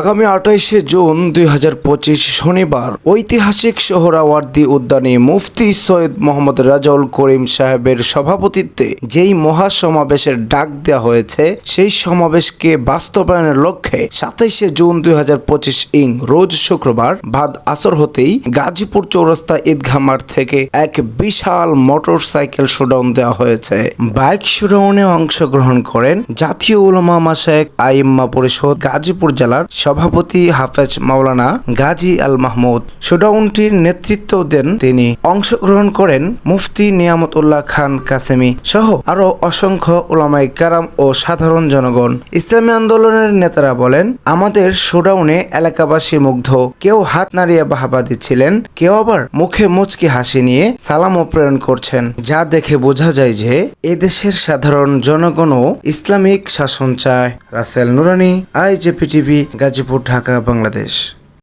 আগামী আঠাইশে জুন দুই হাজার পঁচিশ শনিবার ঐতিহাসিক সোহরাওয়ার্দী উদ্যানে মুফতি সৈয়দ মোহাম্মদ রাজাউল করিম সাহেবের সভাপতিত্বে যেই মহাসমাবেশের ডাক দেওয়া হয়েছে, সেই সমাবেশকে বাস্তবায়নের লক্ষ্যে সাতাইশে জুন দুই হাজার পঁচিশ ইং, রোজ শুক্রবার ভাদ আসর হতেই গাজীপুর চৌরাস্তা ঈদগাহ মাঠ থেকে এক বিশাল মোটর সাইকেল শোডাউন দেওয়া হয়েছে। বাইক শোডাউনে অংশগ্রহণ করেন জাতীয় উলামা মাসায়েক আইম্মা পরিষদ গাজীপুর জেলার সভাপতি হাফেজ মাওলানা গাজী আল মাহমুদ শোডাউনটির নেতৃত্ব দেন তিনি। অংশগ্রহণ করেন মুফতি নিয়ামতুল্লাহ খান কাসেমি সহ আরও অসংখ্য ওলামাই কারাম ও সাধারণ জনগণ। ইসলামী আন্দোলনের নেতারা বলেন, আমাদের শোডাউনে এলাকাবাসী মুগ্ধ। কেউ হাত নাড়িয়ে বাহাবা দিচ্ছিলেন, কেউ আবার মুখে মুচকি হাসি নিয়ে সালামও প্রেরণ করছেন। যা দেখে বোঝা যায় যে এদেশের সাধারণ জনগণও ইসলামিক শাসন চায়। Russell Nurani, IJP TV Gazipur Dhaka Bangladesh.